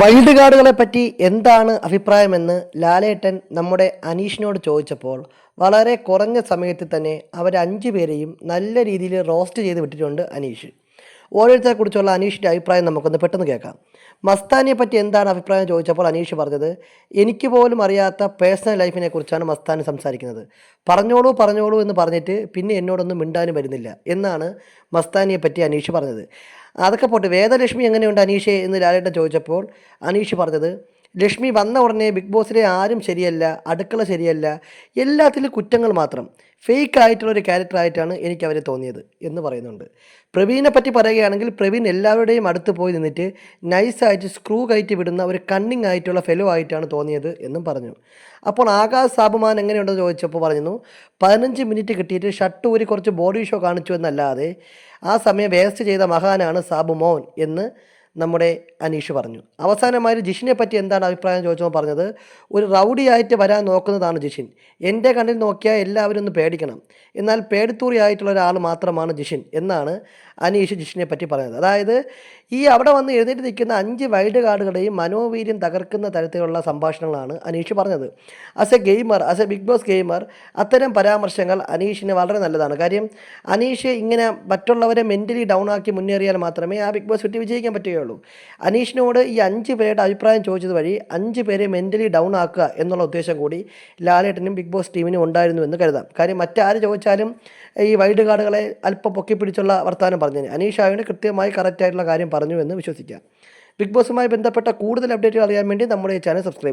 Wild കാർഡുകളെ പറ്റി എന്താണ് അഭിപ്രായമെന്ന് ലാലേട്ടൻ നമ്മുടെ അനീഷിനോട് ചോദിച്ചപ്പോൾ വളരെ കുറഞ്ഞ സമയത്തിൽ തന്നെ അവർ അഞ്ചു പേരെയും നല്ല രീതിയിൽ റോസ്റ്റ് ചെയ്ത് വിട്ടിട്ടുണ്ട് അനീഷ്. ഓരോരുത്തരെ കുറിച്ചുള്ള അനീഷിന്റെ അഭിപ്രായം നമുക്കൊന്ന് പെട്ടെന്ന് കേൾക്കാം. മസ്താനിയെ പറ്റി എന്താണ് അഭിപ്രായം ചോദിച്ചപ്പോൾ അനീഷ് പറഞ്ഞത് എനിക്ക് പോലും അറിയാത്ത പേഴ്സണൽ ലൈഫിനെ കുറിച്ചാണ് മസ്താനി സംസാരിക്കുന്നത്. പറഞ്ഞോളൂ പറഞ്ഞോളൂ എന്ന് പറഞ്ഞിട്ട് പിന്നെ എന്നോടൊന്നും മിണ്ടാനും വരുന്നില്ല എന്നാണ് മസ്താനിയെ പറ്റി അനീഷ് പറഞ്ഞത്. അതൊക്കെ പോട്ടെ വേദലക്ഷ്മി എങ്ങനെയുണ്ട് അനീഷെ എന്ന് ലാലേട്ടൻ ചോദിച്ചപ്പോൾ അനീഷ് പറഞ്ഞത് ലക്ഷ്മി വന്ന ഉടനെ ബിഗ് ബോസിലെ ആരും ശരിയല്ല അടുക്കള ശരിയല്ല എല്ലാത്തിലും കുറ്റങ്ങൾ മാത്രം. ഫേക്ക് ആയിട്ടുള്ള ഒരു ക്യാരക്ടറായിട്ടാണ് എനിക്ക് അവരെ തോന്നിയത് എന്ന് പറയുന്നുണ്ട്. പ്രവീനെ പറ്റി പറയുകയാണെങ്കിൽ പ്രവീൺ എല്ലാവരുടെയും അടുത്ത് പോയി നിന്നിട്ട് നൈസായിട്ട് സ്ക്രൂ കയറ്റി വിടുന്ന ഒരു കണ്ണിങ് ആയിട്ടുള്ള ഫെലോ ആയിട്ടാണ് തോന്നിയത് എന്നും പറഞ്ഞു. അപ്പോൾ ആകാശ് സാബുമാൻ എങ്ങനെയുണ്ടെന്ന് ചോദിച്ചപ്പോൾ പറഞ്ഞു പതിനഞ്ച് മിനിറ്റ് കിട്ടിയിട്ട് ഷട്ട് ഊരി കുറച്ച് ബോഡി ഷോ കാണിച്ചു എന്നല്ലാതെ ആ സമയം വേസ്റ്റ് ചെയ്ത മഹാനാണ് സാബുമോൻ എന്ന് നമ്മുടെ അനീഷ് പറഞ്ഞു. അവസാനമായി ജിഷിനെ പറ്റി എന്താണ് അഭിപ്രായം ചോദിച്ചപ്പോൾ പറഞ്ഞത് ഒരു റൗഡിയായിട്ട് വരാൻ നോക്കുന്നതാണ് ജിഷിൻ. എന്റെ കണ്ണിൽ നോക്കിയാൽ എല്ലാവരും ഒന്ന് പേടിക്കണം. എന്നാൽ പേടിത്തൂറിയായിട്ടുള്ള ഒരാൾ മാത്രമാണ് ജിഷിൻ എന്നാണ് അനീഷ് ജിഷിനെ പറ്റി പറഞ്ഞത്. അതായത് ഈ അവിടെ വന്ന് എഴുന്നേറ്റ് നിൽക്കുന്ന അഞ്ച് വൈൽഡ് കാർഡുകളെയും മനോവീര്യം തകർക്കുന്ന തരത്തിലുള്ള സംഭാഷണങ്ങളാണ് അനീഷ് പറഞ്ഞത്. As a gamer as a Big Boss gamer അത്തരം പരാമർശങ്ങൾ അനീഷിന് വളരെ നല്ലതാണ്. കാര്യം അനീഷ് ഇങ്ങനെ മറ്റുള്ളവരെ മെന്റലി ഡൗൺ ആക്കി മുന്നേറിയാൽ മാത്രമേ ആ ബിഗ് ബോസ് വിട്ട് വിജയിക്കാൻ പറ്റുകയുള്ളൂ. അനീഷിനോട് ഈ അഞ്ച് പേരുടെ അഭിപ്രായം ചോദിച്ചത് വഴി അഞ്ച് പേരെ മെന്റലി ഡൗൺ ആക്കുക എന്നുള്ള ഉദ്ദേശം കൂടി ലാലേട്ടനും ബിഗ് ബോസ് ടീമിനും ഉണ്ടായിരുന്നു എന്ന് കരുതാം. കാര്യം മറ്റാര് ചോദിച്ചാലും ഈ വൈഡ് കാർഡുകളെ അല്പം പൊക്കി പിടിച്ചുള്ള വർത്തമാനം പറഞ്ഞു അനീഷ് ആയതുകൊണ്ട് കൃത്യമായി കറക്റ്റായിട്ടുള്ള കാര്യം പറഞ്ഞു എന്ന് വിശ്വസിക്കാം. ബിഗ് ബോസുമായി ബന്ധപ്പെട്ട കൂടുതൽ അപ്ഡേറ്റുകൾ അറിയാൻ വേണ്ടി നമ്മുടെ ഈ ചാനൽ സബ്സ്ക്രൈബ്